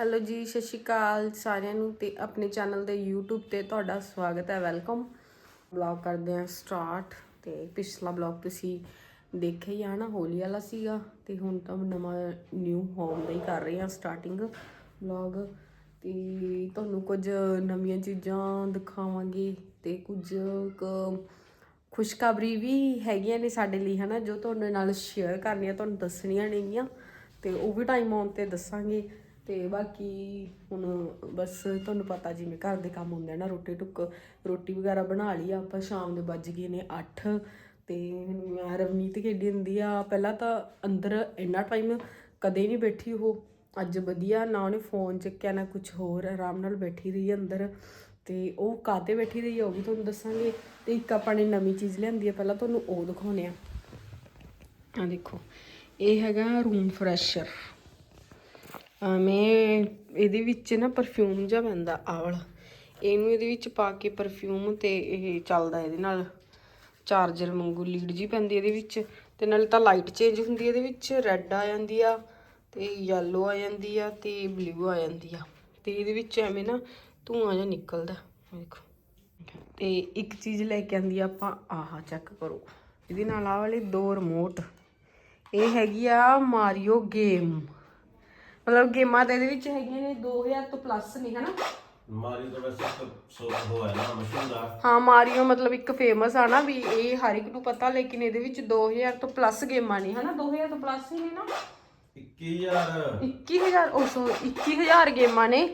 Hello ਜੀ, ਸਤਿ ਸ਼੍ਰੀ ਅਕਾਲ ਸਾਰਿਆਂ ਨੂੰ ਤੇ ਆਪਣੇ ਚੈਨਲ ਦੇ YouTube ਤੇ ਤੁਹਾਡਾ ਸਵਾਗਤ ਹੈ, ਵੈਲਕਮ। ਬਲੌਗ ਕਰਦੇ ਹਾਂ ਸਟਾਰਟ ਤੇ ਪਿਛਲਾ ਬਲੌਗ ਤੁਸੀਂ ਦੇਖਿਆ ਹੀ ਆ ਨਾ ਹੋਲੀ ਵਾਲਾ ਸੀਗਾ ਤੇ ਹੁਣ ਤਾਂ ਨਵਾਂ ਨਿਊ ਹੋਮ ਦਾ ਹੀ ਕਰ ਰਹੇ ਹਾਂ ਸਟਾਰਟਿੰਗ ਬਲੌਗ ਤੇ ਤੁਹਾਨੂੰ ਕੁਝ ਨਵੀਆਂ ਚੀਜ਼ਾਂ ਦਿਖਾਵਾਂਗੇ ਤੇ ਕੁਝ ਕੁ ਖੁਸ਼ਖਬਰੀ ਵੀ ਹੈਗੀਆਂ ਨੇ ਸਾਡੇ ਲਈ, ਹਨਾ, ਜੋ ਤੁਹਾਡੇ ਨਾਲ ਸ਼ੇਅਰ ਕਰਨੀਆਂ, ਤੁਹਾਨੂੰ ਦੱਸਣੀਆਂ ਨੇਗੀਆਂ ਤੇ ਉਹ ਵੀ ਟਾਈਮ ਆਉਣ ਤੇ ਦੱਸਾਂਗੇ। ਤੇ ਬਾਕੀ ਹੁਣ ਬਸ ਤੁਹਾਨੂੰ ਪਤਾ ਜਿਵੇਂ ਘਰ ਦੇ ਕੰਮ ਹੁੰਦੇ ਆ ਨਾ, ਰੋਟੀ ਟੁੱਕ, ਰੋਟੀ ਵਗੈਰਾ ਬਣਾ ਲਈ ਆ, ਆਪਾਂ ਸ਼ਾਮ ਦੇ ਵੱਜ ਗਏ ਨੇ 8 ਤੇ ਮੈਂ ਰਵਨੀਤ ਖੇਡੀ ਹੁੰਦੀ ਆ। ਪਹਿਲਾਂ ਤਾਂ ਅੰਦਰ ਇੰਨਾ ਟਾਈਮ ਕਦੇ ਨਹੀਂ ਬੈਠੀ ਉਹ। ਅੱਜ ਵਧੀਆ, ਨਾ ਉਹਨੇ ਫੋਨ ਚੱਕਿਆ, ਨਾ ਕੁਝ ਹੋਰ, ਆਰਾਮ ਨਾਲ ਬੈਠੀ ਰਹੀ ਅੰਦਰ। ਤੇ ਉਹ ਕਾਤੇ ਬੈਠੀ ਰਹੀ ਆ, ਉਹ ਵੀ ਤੁਹਾਨੂੰ ਦੱਸਾਂਗੇ। ਤੇ ਇੱਕ ਆਪਾਂ ਨੇ ਨਵੀਂ ਚੀਜ਼ ਲਿਆਂਦੀ ਆ, ਪਹਿਲਾਂ ਤੁਹਾਨੂੰ ਉਹ ਦਿਖਾਉਣੇ ਆ। ਆ ਦੇਖੋ, ਇਹ ਹੈਗਾ ਰੂਮ ਫਰੈਸ਼ਰ ਐਵੇਂ ਇਹਦੇ ਵਿੱਚ ਨਾ ਪਰਫਿਊਮ ਜਿਹਾ ਪੈਂਦਾ ਆਹ ਵਾਲਾ ਇਹਨੂੰ ਇਹਦੇ ਵਿੱਚ ਪਾ ਕੇ ਪਰਫਿਊਮ ਤੇ ਇਹ ਚੱਲਦਾ ਇਹਦੇ ਨਾਲ। ਚਾਰਜਰ ਵਾਂਗੂ ਲੀਡ ਜੀ ਪੈਂਦੀ ਇਹਦੇ ਵਿੱਚ ਤੇ ਨਾਲ ਤਾਂ ਲਾਈਟ ਚੇਂਜ ਹੁੰਦੀ ਇਹਦੇ ਵਿੱਚ ਰੈੱਡ ਆ ਜਾਂਦੀ ਆ ਤੇ ਯੈਲੋ ਆ ਜਾਂਦੀ ਆ ਤੇ ਬਲੂ ਆ ਜਾਂਦੀ ਆ। ਤੇ ਇਹਦੇ ਵਿੱਚ ਐਵੇਂ ਨਾ ਧੂਆਂ ਜਿਹਾ ਨਿਕਲਦਾ ਆਹ ਦੇਖੋ ਤੇ ਇੱਕ ਚੀਜ਼ ਲੈ ਕੇ ਆਂਦੀ ਆ ਆਪਾਂ, ਆਹ ਚੈੱਕ ਕਰੋ। ਇਹਦੇ ਨਾਲ ਆ ਵਾਲੇ ਦੋ ਰਿਮੋਟ ਇਹ ਹੈਗੀ ਆ ਮਾਰੀਓ ਗੇਮ ਮਤਲਬ ਗੇਮਾਂ ਤਾਂ ਇਹਦੇ ਵਿੱਚ ਹੈਗੀਆਂ ਨੇ 2000 ਤੋਂ ਪਲੱਸ ਨੇ ਹਨਾ? ਮਾਰੀ ਤਾਂ ਵੈਸੇ ਇੱਕ ਸੋ ਹੋ ਹੈ ਨਾ ਮਸ਼ਹੂਰ ਆ ਹਾਂ ਮਾਰੀਓ ਮਤਲਬ ਇੱਕ ਫੇਮਸ ਆ ਨਾ ਵੀ ਇਹ ਹਰ ਇੱਕ ਨੂੰ ਪਤਾ ਲੇਕਿਨ ਇਹਦੇ ਵਿੱਚ 2000 ਤੋਂ ਪਲੱਸ ਗੇਮਾਂ ਨੇ ਹਨਾ? 2000 ਤੋਂ ਪਲੱਸ ਹੀ ਨੇ ਨਾ? 21000 21000 ਉਹ ਸੋ 21000 ਗੇਮਾਂ ਨੇ।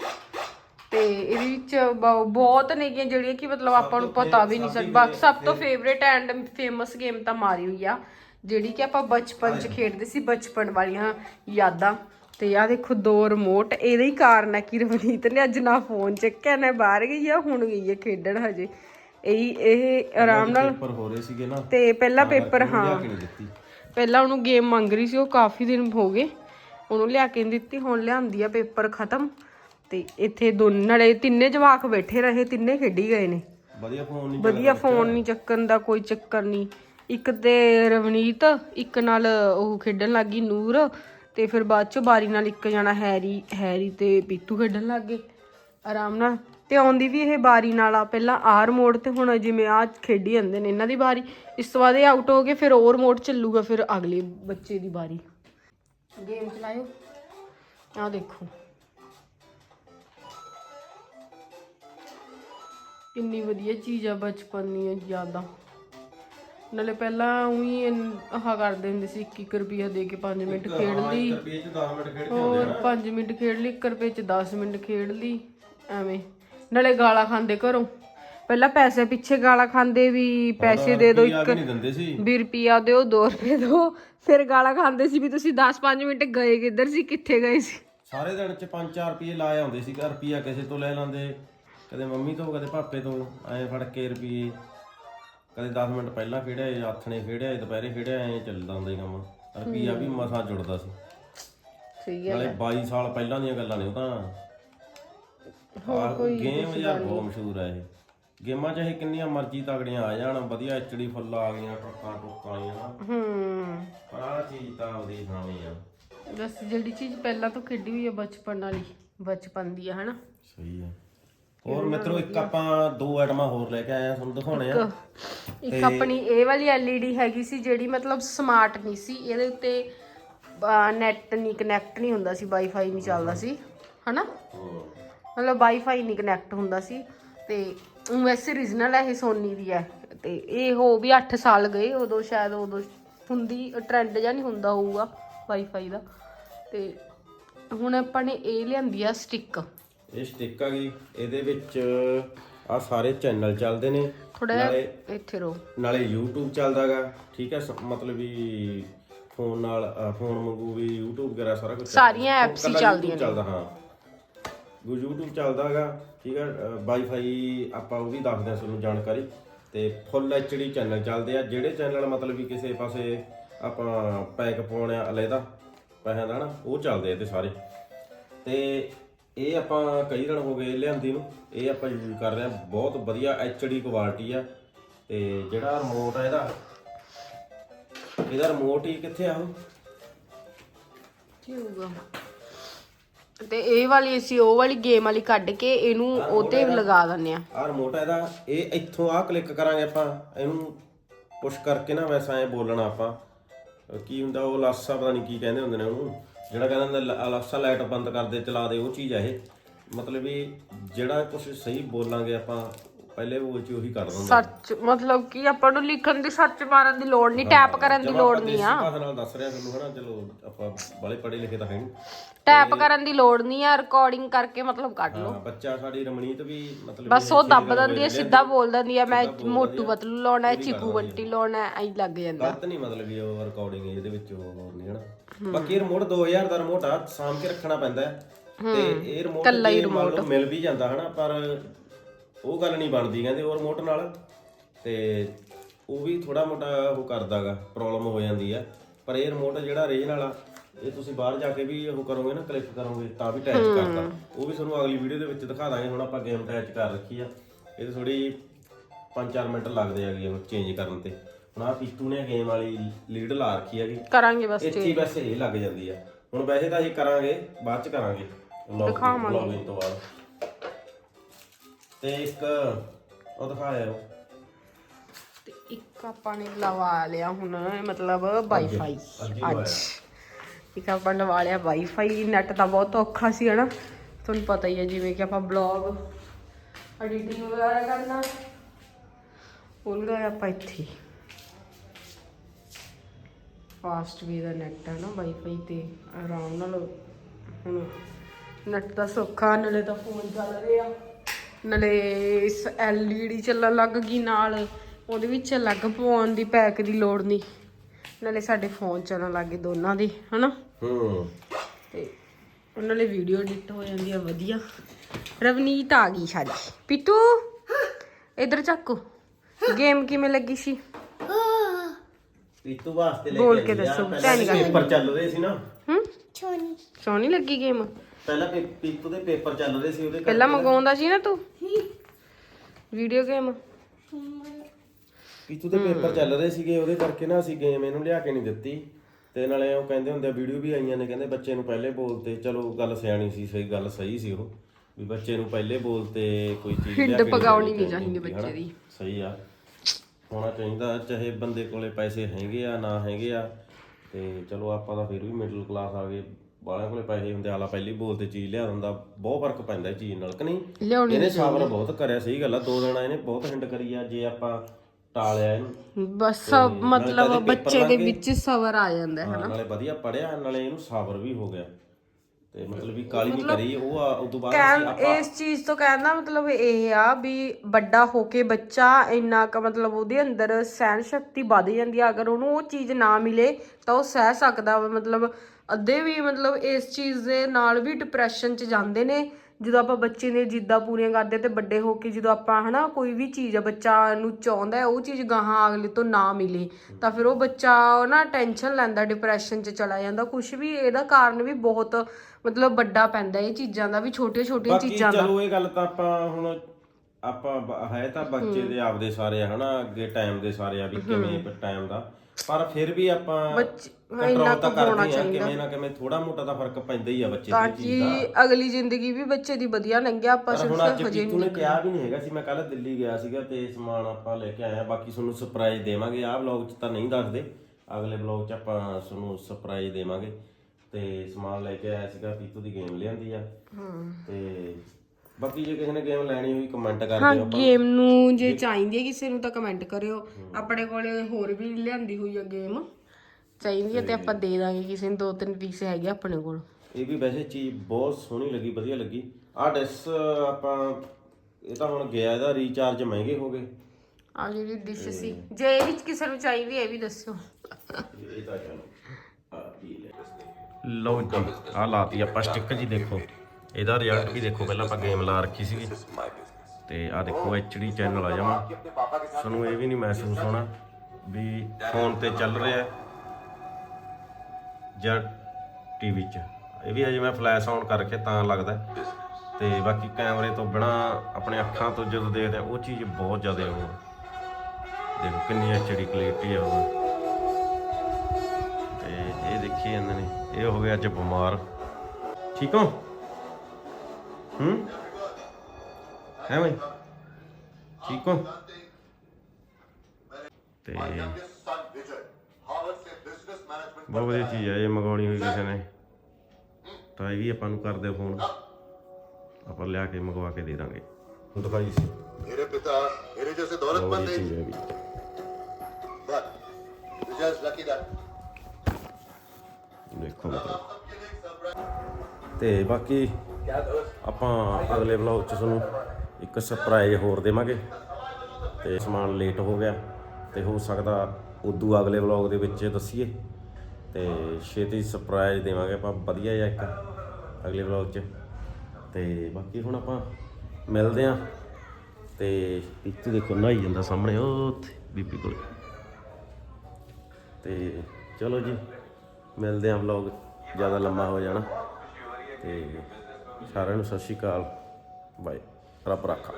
ਤੇ ਇਹਦੇ ਵਿੱਚ ਬ- ਬਹੁਤ ਨੇਗੀਆਂ ਜਿਹੜੀਆਂ ਕਿ ਮਤਲਬ ਆਪਾਂ ਨੂੰ ਪਤਾ ਵੀ ਨਹੀਂ ਸਕ ਬਾਕੀ ਸਭ ਤੋਂ ਫੇਵਰੇਟ ਐਂਡ ਫੇਮਸ ਗੇਮ ਤਾਂ ਮਾਰੀਓ ਹੀ ਆ ਜਿਹੜੀ ਕਿ ਆਪਾਂ ਬਚਪਨ ਚ ਖੇਡਦੇ ਸੀ ਬਚਪਨ ਵਾਲੀਆਂ ਯਾਦਾਂ। ਤੇ ਆ ਦੇਖੋ ਦੋ ਰਿਮੋਟ ਇਹਦਾ ਹੀ ਕਾਰਨ ਹੈ ਕਿ ਰਵਨੀਤ ਨੇ ਅੱਜ ਨਾ ਫੋਨ ਚੱਕਿਆ ਨਾ ਬਾਹਰ ਗਈ ਆ ਹੁਣ ਗਈ ਹੈ ਖੇਡਣ ਹਜੇ। ਇਹ ਇਹ ਆਰਾਮ ਨਾਲ ਪੇਪਰ ਹੋ ਰਹੇ ਸੀਗੇ ਨਾ। ਤੇ ਪਹਿਲਾ ਪੇਪਰ ਹਾਂ। ਪਹਿਲਾਂ ਉਹਨੂੰ ਗੇਮ ਮੰਗ ਰਹੀ ਸੀ ਉਹ ਕਾਫੀ ਦਿਨ ਹੋ ਗਏ। ਉਹਨੂੰ ਲਿਆ ਕੇ ਦਿੱਤੀ ਹੁਣ ਲਿਆਂਦੀ ਆ ਪੇਪਰ ਖਤਮ। ਤੇ ਇੱਥੇ ਦੋਨੇ ਨਾਲੇ ਤਿੰਨੇ ਜਵਾਕ ਬੈਠੇ ਰਹੇ ਤਿੰਨੇ ਖੇਡੀ ਗਏ ਨੇ। ਵਧੀਆ ਫੋਨ ਨਹੀਂ ਵਧੀਆ ਫੋਨ ਨਹੀਂ ਚੱਕਣ ਦਾ ਕੋਈ ਚੱਕਰ ਨਹੀਂ। ਇੱਕ ਤੇ ਰਵਨੀਤ ਇੱਕ ਨਾਲ ਉਹ ਖੇਡਣ ਲੱਗੀ ਨੂਰ। ਤੇ ਫਿਰ ਬਾਅਦ ਚੋਂ ਬਾਰੀ ਨਾਲ ਇੱਕ ਜਣਾ ਹੈਰੀ ਹੈਰੀ ਤੇ ਪੀਤੂ ਖੇਡਣ ਲੱਗ ਗਏ, ਆਰਾਮ ਨਾਲ। ਤੇ ਆਉਂਦੀ ਵੀ ਇਹ ਬਾਰੀ ਨਾਲ ਆ, ਪਹਿਲਾਂ ਆਰ ਮੋੜ ਤੇ ਹੁਣ ਜਿਵੇਂ ਆ ਖੇਡੀ ਜਾਂਦੇ ਨੇ ਇਹਨਾਂ ਦੀ ਬਾਰੀ, ਇਸ ਤੋਂ ਬਾਅਦ ਇਹ ਆਊਟ ਹੋ ਗਏ, ਫਿਰ ਹੋਰ ਮੋਡ ਚੱਲੂਗਾ, ਫਿਰ ਅਗਲੇ ਬੱਚੇ ਦੀ ਬਾਰੀ। ਗੇਮ ਚਲਾਇਓ। ਆ ਦੇਖੋ। ਕਿੰਨੀ ਵਧੀਆ ਚੀਜ਼ ਆ ਬਚਪਨ ਦੀਆਂ ਯਾਦਾਂ। ਨਾਲੇ ਪਹਿਲਾਂ ਉਹੀ ਆਹ ਕਰਦੇ ਹੁੰਦੇ ਸੀ 1 ਰੁਪਿਆ ਦੇ ਕੇ 5 ਮਿੰਟ ਖੇਡ ਲਈ। ਰੁਪਏ ਚ 10 ਮਿੰਟ ਖੇਡ ਕੇ ਹੋਰ 5 ਮਿੰਟ ਖੇਡ ਲਈ 1 ਰੁਪਏ ਚ 10 ਮਿੰਟ ਖੇਡ ਲਈ ਐਵੇਂ। ਨਾਲੇ ਗਾਲਾਂ ਖਾਂਦੇ ਘਰੋਂ। ਪਹਿਲਾਂ ਪੈਸੇ ਪਿੱਛੇ ਗਾਲਾਂ ਖਾਂਦੇ ਵੀ ਪੈਸੇ ਦੇ ਦਿਓ ਵੀ ਨਹੀਂ ਦਿੰਦੇ ਸੀ। 20 ਰੁਪਿਆ ਦਿਓ 2 ਰੁਪਏ ਦਿਓ। ਫਿਰ ਗਾਲਾਂ ਖਾਂਦੇ ਸੀ ਵੀ ਤੁਸੀਂ 10-5 ਮਿੰਟ ਗਏ ਕਿੱਧਰ ਸੀ ਕਿੱਥੇ ਗਏ ਸੀ। ਸਾਰੇ ਦਿਨ ਚ 5-4 ਰੁਪਏ ਲਾਏ ਆਉਂਦੇ ਸੀ ਘਰ ਰੁਪਈਆ ਕਿਸੇ ਤੋਂ ਲੈ ਲੈਂਦੇ। ਕਦੇ ਮੰਮੀ ਤੋਂ ਕਦੇ ਪਾਪੇ ਤੋਂ ਐ ਫੜ ਕੇ ਰੁਪਏ ਕਦੇ 10 ਮਿੰਟ ਪਹਿਲਾਂ ਖੇਡਿਆ ਆਥਣੇ ਖੇਡਿਆ ਦੁਪਹਿਰੇ ਖੇਡਿਆ ਐ ਚੱਲਦਾ ਹੁੰਦਾ ਸੀ ਕੰਮ। ਰੁਪਈਆ ਵੀ ਮਸਾਂ ਜੁੜਦਾ ਸੀ। ਸਹੀ ਹੈ ਨਾਲੇ 22 ਸਾਲ ਪਹਿਲਾਂ ਦੀਆਂ ਗੱਲਾਂ ਨੇ ਉਹ ਤਾਂ। ਹੋਰ ਗੇਮ ਯਾਰ ਬਹੁਤ ਮਸ਼ਹੂਰ ਹੈ ਇਹ। ਗੇਮਾਂ ਚਾਹੇ ਕਿੰਨੀਆਂ ਮਰਜ਼ੀ ਤਗੜੀਆਂ ਆ ਜਾਣ ਵਧੀਆ ਐਚਡੀ ਫੁੱਲ ਆ ਗਈਆਂ ਟਰੱਕਾਂ ਟੁੱਕਾਂ ਆਈਆਂ ਨਾ ਹੂੰ। ਪਰ ਆਹ ਚੀਜ਼ ਤਾਂ ਉਹਦੀ ਥਾਵੇਂ ਆ। ਬਸ ਜਿਹੜੀ ਚੀਜ਼ ਪਹਿਲਾਂ ਤੋਂ ਖੇਡੀ ਹੋਈ ਹੈ ਬਚਪਨ ਵਾਲੀ ਬਚਪਨ ਦੀ ਆ ਹਨਾ? ਸਹੀ ਹੈ ਹੋਰ ਮਿੱਤਰੋ ਇੱਕ ਆਪਾਂ ਦੋ ਆਈਟਮਾਂ ਹੋਰ ਲੈ ਕੇ ਆਏ ਆ ਤੁਹਾਨੂੰ ਦਿਖਾਉਣੇ ਆ। ਇੱਕ ਆਪਣੀ ਇਹ ਵਾਲੀ LED ਹੈਗੀ ਸੀ ਜਿਹੜੀ ਮਤਲਬ ਸਮਾਰਟ ਨਹੀਂ ਸੀ ਇਹਦੇ ਉੱਤੇ ਨੈਟ ਨਹੀਂ ਕਨੈਕਟ ਨਹੀਂ ਹੁੰਦਾ ਸੀ ਵਾਈਫਾਈ ਨਹੀਂ ਚੱਲਦਾ ਸੀ ਹਨਾ? ਮਤਲਬ ਵਾਈਫਾਈ ਨਹੀਂ ਕਨੈਕਟ ਹੁੰਦਾ ਸੀ ਤੇ ਵੈਸੇ origignal ਹੈ ਇਹ ਸੋਨੀ ਦੀ ਹੈ ਤੇ ਇਹ ਹੋ ਵੀ 8 ਸਾਲ ਗਏ ਉਦੋਂ ਸ਼ਾਇਦ ਉਦੋਂ ਹੁੰਦੀ ਟ੍ਰੈਂਡ ਜਾਂ ਨਹੀਂ ਹੁੰਦਾ ਹੋਊਗਾ ਵਾਈਫਾਈ ਦਾ ਤੇ ਹੁਣ ਆਪਾਂ ਨੇ ਇਹ ਲਿਆਂਦੀ ਆ ਸਟਿੱਕ ਇਹ ਸਟਿੱਕ ਆ ਗਈ। ਇਹਦੇ ਵਿੱਚ ਆ ਸਾਰੇ ਚੈਨਲ ਚੱਲਦੇ ਨੇ। ਥੋੜਾ ਨਾਲੇ ਇੱਥੇ ਰੋ ਨਾਲੇ YouTube ਚੱਲਦਾਗਾ। ਠੀਕ ਹੈ ਮਤਲਬ ਵੀ ਫੋਨ ਨਾਲ ਫੋਨ ਵਾਂਗੂ ਵੀ YouTube ਵਗੈਰਾ ਸਾਰਾ ਕੁਝ ਸਾਰੀਆਂ ਐਪਸ ਹੀ ਚੱਲਦੀਆਂ ਚੱਲਦਾ ਹਾਂ। ਗੂ YouTube ਚੱਲਦਾਗਾ ਠੀਕ ਹੈ ਵਾਈਫਾਈ ਆਪਾਂ ਉਹ ਵੀ ਦੱਸਦੇ ਹਾਂ ਤੁਹਾਨੂੰ ਜਾਣਕਾਰੀ। ਤੇ ਫੁੱਲ ਐਚਡੀ ਚੈਨਲ ਚੱਲਦੇ ਆ। ਜਿਹੜੇ ਚੈਨਲ ਮਤਲਬ ਵੀ ਕਿਸੇ ਪਾਸੇ ਆਪਾਂ ਪੈਕ ਪਾਉਣੇ ਆ ਅਲੱਗਾ ਪੈਸਿਆਂ ਦਾ ਨਾ ਉਹ ਚੱਲਦੇ ਆ ਤੇ ਸਾਰੇ। ਤੇ ਇਹ ਆਪਾਂ ਕਈ ਦਿਨ ਹੋ ਗਏ ਲਿਆਂਦੀ ਨੂੰ। ਇਹ ਆਪਾਂ ਯੂਜ਼ ਕਰ ਰਹੇ ਆ ਬਹੁਤ ਵਧੀਆ ਐਚਡੀ ਕੁਆਲਿਟੀ ਆ। ਤੇ ਜਿਹੜਾ ਰਿਮੋਟ ਆ ਇਹਦਾ। ਇਹਦਾ ਰਿਮੋਟ ਹੀ ਕਿੱਥੇ ਆ ਉਹ? ਕੀ ਹੋਊਗਾ? ਤੇ ਇਹ ਵਾਲੀ ਅਸੀਂ ਉਹ ਵਾਲੀ ਗੇਮ ਵਾਲੀ ਕੱਢ ਕੇ ਇਹਨੂੰ ਉਹ ਤੇ ਲਗਾ ਦਿੰਨੇ ਆ ਆਹ ਰਿਮੋਟ ਹੈ ਇਹਦਾ। ਇਹ ਇੱਥੋਂ ਆਹ ਕਲਿੱਕ ਕਰਾਂਗੇ ਆਪਾਂ। ਇਹਨੂੰ ਪੁਸ਼ ਕਰਕੇ ਨਾ ਵੈਸਾ ਐ ਬੋਲਣਾ ਆਪਾਂ। ਕੀ ਹੁੰਦਾ ਉਹ ਲਾਸਾ ਪਤਾ ਨਹੀਂ ਕੀ ਕਹਿੰਦੇ ਹੁੰਦੇ ਨੇ ਉਹਨੂੰ। ਜਿਹੜਾ ਕਹਿੰਦੇ ਹੁੰਦੇ, ਲ- ਲਾਈਟ ਬੰਦ ਕਰ ਦੇ, ਚਲਾ ਦੇ, ਉਹ ਚੀਜ਼ ਆ ਇਹ। ਮਤਲਬ ਵੀ ਜਿਹੜਾ ਕੁਝ ਸਹੀ ਬੋਲਾਂਗੇ ਆਪਾਂ ਪਹਿਲੇ ਉਹ ਚ ਉਹੀ ਕਰ ਦਿੰਦੇ ਸੱਚ ਮਤਲਬ ਕਿ ਆਪਾਂ ਨੂੰ ਲਿਖਣ ਦੀ ਸੱਚ ਮਾਰਨ ਦੀ ਲੋੜ ਨਹੀਂ ਟੈਪ ਕਰਨ ਦੀ ਲੋੜ ਨਹੀਂ ਆ। ਭਾਸ਼ਾ ਨਾਲ ਦੱਸ ਰਿਹਾ ਤੁਹਾਨੂੰ ਹਨਾ ਚਲੋ ਆਪਾਂ ਬੜੇ ਪੜ੍ਹੇ ਲਿਖੇ ਤਾਂ ਹੈ ਨਹੀਂ। ਟੈਪ ਕਰਨ ਦੀ ਲੋੜ ਨਹੀਂ ਆ ਰਿਕਾਰਡਿੰਗ ਕਰਕੇ ਮਤਲਬ ਕੱਢ ਲਓ। ਹਾਂ, ਬੱਚਾ ਸਾਡੀ ਰਮਣੀਤ ਵੀ ਮਤਲਬ ਬਸ ਉਹ ਦੱਬ ਦਿੰਦੀ ਹੈ ਸਿੱਧਾ ਬੋਲ ਦਿੰਦੀ ਹੈ ਮੈਂ ਮੋਟੂ ਪਤਲੂ ਲਾਉਣਾ ਹੈ ਚੀਕੂ ਬੰਟੀ ਲਾਉਣਾ ਹੈ ਐਂ ਲੱਗ ਜਾਂਦਾ। ਗਲਤ ਨਹੀਂ ਮਤਲਬ ਵੀ ਉਹ ਰਿਕਾਰਡਿੰਗ ਇਹਦੇ ਵਿੱਚ ਉਹ ਨਹੀਂ ਹਨਾ। ਬਾਕੀ ਰਿਮੋਟ 2000 ਦਾ ਰਿਮੋਟ ਆ ਸਾਂਭ ਕੇ ਰੱਖਣਾ ਪੈਂਦਾ ਹੈ। ਤੇ ਇਹ ਰਿਮੋਟ ਕੱਲਾ ਹੀ ਮਿਲ ਵੀ ਜਾਂਦਾ ਹਨਾ ਪਰ ਉਹ ਗੱਲ ਨਹੀਂ ਬਣਦੀ ਕਹਿੰਦੇ ਉਹ ਰਿਮੋਟ ਨਾਲ। ਤੇ ਉਹ ਵੀ ਥੋੜਾ ਮੋਟਾ ਉਹ ਕਰਦਾਗਾ ਪ੍ਰੋਬਲਮ ਹੋ ਜਾਂਦੀ ਆ। ਪਰ ਇਹ ਰਿਮੋਟ ਜਿਹੜਾ ਰੇਂਜ ਵਾਲਾ ਇਹ ਤੁਸੀਂ ਬਾਹਰ ਜਾ ਕੇ ਵੀ ਉਹ ਕਰੋਗੇ ਨਾ ਕਲਿੱਕ ਕਰੋਗੇ ਤਾਂ ਵੀ ਅਟੈਚ ਕਰਦਾ। ਉਹ ਵੀ ਤੁਹਾਨੂੰ ਅਗਲੀ ਵੀਡੀਓ ਦੇ ਵਿੱਚ ਦਿਖਾ ਦਾਂਗੇ ਹੁਣ ਆਪਾਂ ਗੇਮ ਅਟੈਚ ਕਰ ਰੱਖੀ ਆ। ਇਹ ਥੋੜੀ 5-4 ਮਿੰਟ ਲੱਗਦੇ ਆ ਗੇਮ ਚੇਂਜ ਕਰਨ ਤੇ। ਹੁਣ ਆ ਪੀਤੂ ਨੇ ਗੇਮ ਵਾਲੀ ਲੀਡ ਲਾ ਰੱਖੀ ਹੈਗੀ। ਕਰਾਂਗੇ ਬਸ ਇੱਥੇ ਵੈਸੇ ਇਹ ਲੱਗ ਜਾਂਦੀ ਆ। ਹੁਣ ਵੈਸੇ ਤਾਂ ਅਸੀਂ ਕਰਾਂਗੇ ਬਾਅਦ ਚ ਕਰਾਂਗੇ। ਲੌਗਿਨ ਤੋਂ ਬਾਅਦ। ਤੇ ਇੱਕ ਉਹ ਦਿਖਾਇਆ ਉਹ। ਤੇ ਇੱਕ ਆਪਾਂ ਨੇ ਲਵਾ ਲਿਆ ਹੁਣ ਮਤਲਬ ਵਾਈਫਾਈ ਅੱਜ ਇੱਕ ਆਪਾਂ ਨੇ ਲਵਾ ਲਿਆ ਵਾਈਫਾਈ ਨੈਟ ਤਾਂ ਬਹੁਤ ਔਖਾ ਸੀ ਹਨਾ। ਤੁਹਾਨੂੰ ਪਤਾ ਹੀ ਹੈ ਜਿਵੇਂ ਕਿ ਆਪਾਂ ਬਲੌਗ ਐਡੀਟਿੰਗ ਵਗੈਰਾ ਕਰਨਾ। ਉਹ ਲਗਾਇਆ ਆਪਾਂ ਇੱਥੇ। ਫਾਸਟ ਵੀ ਦਾ ਨੈਟ ਹੈ ਨਾ ਵਾਈਫਾਈ ਤੇ ਆਰਾਮ ਨਾਲ। ਹੁਣ ਨੈਟ ਦਾ ਸੌਖਾ ਨਾਲੇ ਤਾਂ ਫੋਨ ਚੱਲ ਰਿਹਾ। ਨਾਲੇ ਇਸ ਐਲਈਡੀ ਚੱਲਣ ਲੱਗ ਗਈ ਨਾਲ ਉਹਦੇ ਵਿੱਚ ਅਲੱਗ ਪਵਾਉਣ ਦੀ ਪੈਕ ਦੀ ਲੋੜ ਨਹੀਂ। ਨਾਲੇ ਸਾਡੇ ਫੋਨ ਚੱਲਣ ਲੱਗ ਗਏ ਦੋਨਾਂ ਦੇ ਹਨਾ? ਹੂੰ। ਤੇ ਉਹਨਾਂ ਲਈ ਵੀਡੀਓ ਐਡਿਟ ਹੋ ਜਾਂਦੀ ਆ ਵਧੀਆ। ਰਵਨੀਤ ਆ ਗਈ ਸਾਡੀ। ਪਿੱਟੂ ਇਧਰ ਚੱਕੋ। ਗੇਮ ਕਿਵੇਂ ਲੱਗੀ ਸੀ? ਪੀਤੂ ਵਾਸਤੇ ਲੈ ਬੋਲ ਕੇ ਕੇ ਆਈ ਆ। ਦੱਸੋ, ਕਰ ਪੇਪਰ ਚੱਲ ਰਹੇ ਸੀ ਨਾ। ਹੂੰ? ਸੋਹਣੀ ਲੱਗੀ ਗੇਮ? ਪਹਿਲਾਂ ਪੇ- ਪੀਤੂ ਦੇ ਪੇਪਰ ਚੱਲ ਰਹੇ ਸੀ ਉਹਦੇ ਪਹਿਲਾਂ ਮੰਗਵਾਉਂਦਾ ਸੀ ਨਾ ਤੂੰ? ਵੀਡੀਓ ਗੇਮ ਪੀਤੂ ਦੇ ਪੇਪਰ ਚੱਲ ਰਹੇ ਸੀਗੇ ਉਹਦੇ ਕਰਕੇ ਨਾ ਅਸੀਂ ਗੇਮ ਇਹਨੂੰ ਲਿਆ ਕੇ ਨਹੀਂ ਦਿੱਤੀ। ਤੇ ਨਾਲੇ ਉਹ ਕਹਿੰਦੇ ਹੁੰਦੇ ਵੀਡੀਓ ਵੀ ਆਈਆਂ ਨੇ ਕਹਿੰਦੇ ਬੱਚੇ ਨੂੰ ਪਹਿਲੇ ਬੋਲਤੇ ਚਲੋ ਗੱਲ ਸਿਆਣੀ ਸੀ ਸਹੀ ਗੱਲ ਸਹੀ ਸੀ ਉਹ। ਵੀ ਬੱਚੇ ਨੂੰ ਪਹਿਲੇ ਬੋਲਤੇ ਕੋਈ ਚੀਜ਼ ਲਿਆ ਕੇ ਨਹੀਂ ਚਾਹੀਦੀ ਬੱਚੇ? ਦੀ। ਸਹੀ ਆ। ਹੋਣਾ ਚਾਹੀਦਾ ਚਾਹੇ ਬੰਦੇ ਕੋਲੇ ਪੈਸੇ ਹੈਗੇ ਆ ਨਾ ਹੈਗੇ ਆ। ਤੇ ਚਲੋ ਆਪਾਂ ਤਾਂ ਫਿਰ ਵੀ ਮਿਡਲ ਕਲਾਸ ਆ ਗਏ। ਬਾਲਿਆਂ ਕੋਲੇ ਪੈਸੇ ਹੁੰਦੇ ਆਲਾ ਪਹਿਲੀ ਬੋਲ ਤੇ ਚੀਜ਼ ਲਿਆ ਦਿੰਦਾ ਬਹੁਤ ਫ਼ਰਕ ਪੈਂਦਾ ਇਹ ਚੀਜ਼ ਨਾਲ ਕਿ ਨਹੀਂ? ਲਿਆਉਣੀ ਇਹਨੇ ਸਬਰ ਬਹੁਤ ਕਰਿਆ ਸਹੀ ਗੱਲ ਆ ਦੋ ਦਿਨ ਇਹਨੇ ਬਹੁਤ ਹਿੰਡ ਕਰੀ ਆ ਜੇ ਆਪਾਂ ਟਾਲਿਆ ਇਹਨੂੰ। ਬਸ ਮਤਲਬ ਬੱਚੇ ਦੇ ਵਿੱਚ ਸਬਰ ਆ ਜਾਂਦਾ ਹੈ ਹਾਂ, ਨਾਲੇ ਵਧੀਆ ਪੜਿਆ ਨਾਲੇ ਇਹਨੂੰ ਸਬਰ ਵੀ ਹੋ ਗਿਆ। ਤੇ ਮਤਲਬ ਵੀ ਕਾਲੀ ਨਹੀਂ ਕਰੀ ਉਹ ਆ ਉਸ ਤੋਂ ਬਾਅਦ ਕਹਿਣ ਇਸ ਚੀਜ਼ ਤੋਂ ਕਹਿਣ ਦਾ ਮਤਲਬ ਇਹ ਆ ਵੀ ਵੱਡਾ ਹੋ ਕੇ ਬੱਚਾ ਇੰਨਾ ਕ ਮਤਲਬ ਉਹਦੇ ਅੰਦਰ ਸਹਿਣ ਸ਼ਕਤੀ ਵੱਧ ਜਾਂਦੀ ਆ ਅਗਰ ਉਹਨੂੰ ਉਹ ਚੀਜ਼ ਨਾ ਮਿਲੇ ਤਾਂ ਉਹ ਸਹਿ ਸਕਦਾ ਮਤਲਬ ਅੱਧੇ ਵੀ ਮਤਲਬ ਇਸ ਚੀਜ਼ ਦੇ ਨਾਲ ਵੀ ਡਿਪਰੈਸ਼ਨ 'ਚ ਜਾਂਦੇ ਨੇ। ਜਦੋਂ ਆਪਾਂ ਬੱਚੇ ਨੇ ਜਿੱਦਾਂ ਪੂਰੀਆਂ ਕਰਦੇ ਤੇ ਵੱਡੇ ਹੋ ਕੇ ਜਦੋਂ ਆਪਾਂ ਹਨਾ ਕੋਈ ਵੀ ਚੀਜ਼ ਆ ਬੱਚਾ ਨੂੰ ਚਾਹੁੰਦਾ ਉਹ ਚੀਜ਼ ਗਾਹਾਂ ਅਗਲੇ ਤੋਂ ਨਾ ਮਿਲੇ ਤਾਂ ਫਿਰ ਉਹ ਬੱਚਾ ਉਹ ਨਾ ਟੈਨਸ਼ਨ ਲੈਂਦਾ ਡਿਪਰੈਸ਼ਨ 'ਚ ਚਲਾ ਜਾਂਦਾ। ਕੁਝ ਵੀ ਇਹਦਾ ਕਾਰਨ ਵੀ ਬਹੁਤ ਮਤਲਬ ਵੱਡਾ ਪੈਂਦਾ ਇਹ ਚੀਜ਼ਾਂ ਦਾ ਵੀ ਛੋਟੀਆਂ ਛੋਟੀਆਂ ਬਾਕੀ ਚੀਜ਼ਾਂ ਦਾ। ਚਲੋ ਇਹ ਗੱਲ ਤਾਂ ਆਪਾਂ ਹੁਣ ਆਪਾਂ ਹੈ ਤਾਂ ਬੱਚੇ ਦੇ ਆਪਦੇ ਸਾਰੇ ਹਨਾ ਅੱਗੇ ਟਾਈਮ ਦੇ ਸਾਰੇ ਆ ਵੀ ਕਿਵੇਂ ਟਾਈਮ ਦਾ। ਪਰ ਫਿਰ ਵੀ ਆਪਾਂ ਬੱਚੇ- ਕੰਟਰੋਲ ਤਾਂ ਕਰਦੇ ਆ ਕਿਵੇਂ ਨਾ ਕਿਵੇਂ ਥੋੜਾ ਮੋਟਾ ਤਾਂ ਫ਼ਰਕ ਪੈਂਦਾ ਹੀ ਆ ਬੱਚੇ ਤਾਂ ਦੀ ਚੀਜ਼ ਦਾ। ਕਿ ਅਗਲੀ ਜ਼ਿੰਦਗੀ ਵੀ ਬੱਚੇ ਦੀ ਵਧੀਆ ਲੰਘਿਆ ਆਪਾਂ ਪਰ ਹੁਣ ਸਿਰਫ ਅੱਜ ਪੀਤੂ ਨੇ ਕਿਹਾ ਵੀ ਨਹੀਂ ਹੈਗਾ ਸੀ ਮੈਂ ਕੱਲ ਦਿੱਲੀ ਗਿਆ ਸੀਗਾ ਤੇ ਸਮਾਨ ਆਪਾਂ ਲੈ ਕੇ ਆਇਆ ਬਾਕੀ ਤੁਹਾਨੂੰ ਸਰਪ੍ਰਾਈਜ਼ ਦੇਵਾਂਗੇ ਆਹ ਵਲੌਗ 'ਚ ਤਾਂ ਨਹੀਂ ਦੱਸਦੇ ਅਗਲੇ ਵਲੌਗ 'ਚ ਆਪਾਂ ਤੁਹਾਨੂੰ ਸਰਪ੍ਰਾਈਜ਼ ਦੇਵਾਂਗੇ। ਤੇ ਸਮਾਨ ਲੈ ਕੇ ਆਇਆ ਸੀਗਾ ਪੀਤੂ ਦੀ ਗੇਮ ਲਿਆਂਦੀ ਆ। ਤੇ ਬਾਕੀ ਜੇ ਕਿਸੇ ਨੇ ਗੇਮ ਲੈਣੀ ਹੋਈ ਕਮੈਂਟ ਕਰ ਦਿਓ ਗੇਮ ਨੂੰ ਜੇ ਚਾਹੀਦੀ ਹੈ ਕਿਸੇ ਨੂੰ ਤਾਂ ਕਮੈਂਟ ਕਰਿਓ। ਆਪਣੇ ਕੋਲੇ ਹੋਰ ਵੀ ਲਿਆਂਦੀ ਹੋਈ ਆ ਗੇਮ ਚਾਹੀਦੀ ਹੈ ਤੇ ਆਪਾਂ ਦੇ ਦਾਂਗੇ ਕਿਸੇ ਨੂੰ ਦੋ ਤਿੰਨ ਪੀਸ ਹੈਗੇ ਆਪਣੇ ਕੋਲ। ਇਹ ਵੀ ਵੈਸੇ ਚੀਜ਼ ਬਹੁਤ ਸੋਹਣੀ ਲੱਗੀ ਵਧੀਆ ਲੱਗੀ। ਆਹ ਡਿਸ ਆਪਾਂ ਇਹ ਤਾਂ ਹੁਣ ਗਿਆ ਇਹਦਾ ਰੀਚਾਰਜ ਮਹਿੰਗੇ ਹੋ ਗਏ। ਆ ਜਿਹੜੀ ਡਿਸ਼ ਸੀ ਜੇ ਇਹ ਵਿੱਚ ਕਿਸੇ ਨੂੰ ਚਾਹੀਦੀ ਹੈ ਇਹ ਵੀ ਦੱਸਿਓ ਇਹ ਤਾਂ ਚਲੋ। ਆ ਵੀ ਲੈ ਲਓ ਜੀ ਆ ਲਾਤੀ ਆਪਾਂ ਸਟਿੱਕ ਜੀ ਦੇਖੋ। ਇਹਦਾ ਰਿਜ਼ਲਟ ਵੀ ਦੇਖੋ, ਪਹਿਲਾਂ ਆਪਾਂ ਗੇਮ ਲਾ ਰੱਖੀ ਸੀਗੀ। ਤੇ ਆ ਦੇਖੋ ਐਚਡੀ ਚੈਨਲ ਆ ਜਾਵਾਂ ਤੁਹਾਨੂੰ ਇਹ ਵੀ ਨਹੀਂ ਮਹਿਸੂਸ ਹੋਣਾ ਵੀ ਫੋਨ ਤੇ ਚੱਲ ਰਿਹਾ ਹੈ ਜਾਂ ਟੀਵੀ 'ਚ। ਇਹ ਵੀ ਅਜੇ ਮੈਂ ਫਲੈਸ਼ ਆਨ ਕਰਕੇ ਤਾਂ ਲੱਗਦਾ। ਹੈ। ਤੇ ਬਾਕੀ ਕੈਮਰੇ ਤੋਂ ਬਿਨਾ ਆਪਣੇ ਅੱਖਾਂ ਤੋਂ ਜਦੋਂ ਦੇਖਦੇ ਆ, ਉਹ ਚੀਜ਼ ਬਹੁਤ ਜ਼ਿਆਦਾ ਉਹ ਦੇਖੋ, ਕਿੰਨੀ ਐਚਡੀ ਕਲੈਰਿਟੀ ਆ ਉਹ। ਤੇ ਇਹ ਦੇਖੀ ਇਹਨਾਂ ਨੇ, ਇਹ ਹੋ ਗਿਆ ਅੱਜ ਬਿਮਾਰ। ਠੀਕ ਹੋ? ਹੈ? ਬਈ? ਠੀਕ ਹੋ? ਤੇ ਬਹੁਤ ਵਧੀਆ ਚੀਜ਼ ਹੈ ਇਹ ਮੰਗਾਉਣੀ ਹੋਈ ਕਿਸੇ ਨੇ। ਤਾਂ ਇਹ ਵੀ ਆਪਾਂ ਨੂੰ ਕਰਦੇ ਫੋਨ ਆਪਾਂ ਲਿਆ ਕੇ ਮੰਗਵਾ ਕੇ ਦੇ ਦਾਂਗੇ। ਹੁਣ ਦਿਖਾਈ ਸੀ। ਮੇਰੇ ਪਿਤਾ ਮੇਰੇ ਜਿਵੇਂ ਦੌਲਤਮੰਦ ਨੇ ਬਟ। ਜਸਟ ਲੱਕੀ ਦੈਟ ਦੇਖੋ ਤੇ ਬਾਕੀ ਆਪਾਂ ਅਗਲੇ ਵਲੌਗ 'ਚ ਤੁਹਾਨੂੰ ਇੱਕ ਸਰਪ੍ਰਾਈਜ਼ ਹੋਰ ਦੇਵਾਂਗੇ। ਤੇ ਸਮਾਨ ਲੇਟ ਹੋ ਗਿਆ ਤੇ ਹੋ ਸਕਦਾ ਉਦੋਂ ਅਗਲੇ ਵਲੌਗ ਦੇ ਵਿੱਚ ਦੱਸੀਏ। ਤੇ ਛੇਤੀ ਸਰਪ੍ਰਾਈਜ਼ ਦੇਵਾਂਗੇ ਆਪਾਂ, ਵਧੀਆ ਜਿਹਾ ਇੱਕ ਅਗਲੇ ਵਲੌਗ 'ਚ। ਤੇ ਬਾਕੀ ਹੁਣ ਆਪਾਂ ਮਿਲਦੇ ਆਂ ਤੇ ਇੱਥੇ ਦੇਖੋ ਨਹਾਈ ਜਾਂਦਾ ਸਾਹਮਣੇ ਉਹ ਉੱਥੇ ਬੀਬੀ ਕੋਲ। ਤੇ ਚਲੋ ਜੀ, ਮਿਲਦੇ ਆਂ ਵਲੌਗ ਜ਼ਿਆਦਾ ਲੰਮਾ ਹੋ ਜਾਣਾ। ਤੇ ਸਾਰਿਆਂ ਨੂੰ ਸਤਿ ਸ਼੍ਰੀ ਅਕਾਲ। ਬਾਏ। ਰੱਬ ਰਾਖਾ।